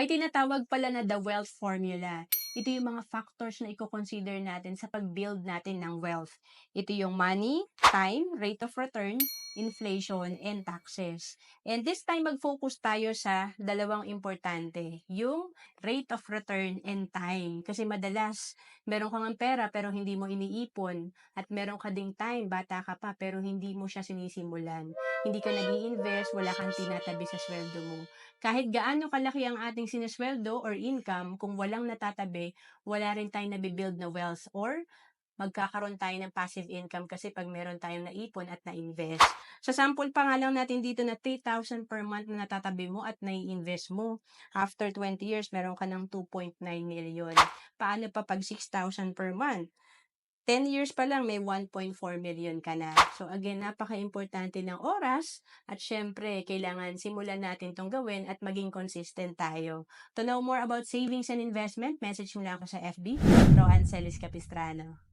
May tinatawag pala na the wealth formula. Ito yung mga factors na i-consider natin sa pag-build natin ng wealth. Ito yung money, time, rate of return, inflation, and taxes. And this time, mag-focus tayo sa dalawang importante, yung rate of return and time. Kasi madalas, meron kang pera pero hindi mo iniipon at meron ka ding time, bata ka pa, pero hindi mo siya sinisimulan. Hindi ka nag invest wala kang tinatabi sa sweldo mo. Kahit gaano kalaki ang ating sinesweldo or income, kung walang natatabi, wala rin tayong nabibuild na wealth or magkakaroon tayo ng passive income kasi pag meron tayong naipon at na-invest. Sa sample pa nga lang natin dito na 3,000 per month na natatabi mo at nai-invest mo. After 20 years, meron ka ng 2.9 million. Paano pa pag 6,000 per month? 10 years pa lang, may 1.4 million ka na. So again, napaka-importante ng oras at syempre, kailangan simulan natin tong gawin at maging consistent tayo. To know more about savings and investment, message mo lang ako sa FB, Roan Celis Capistrano.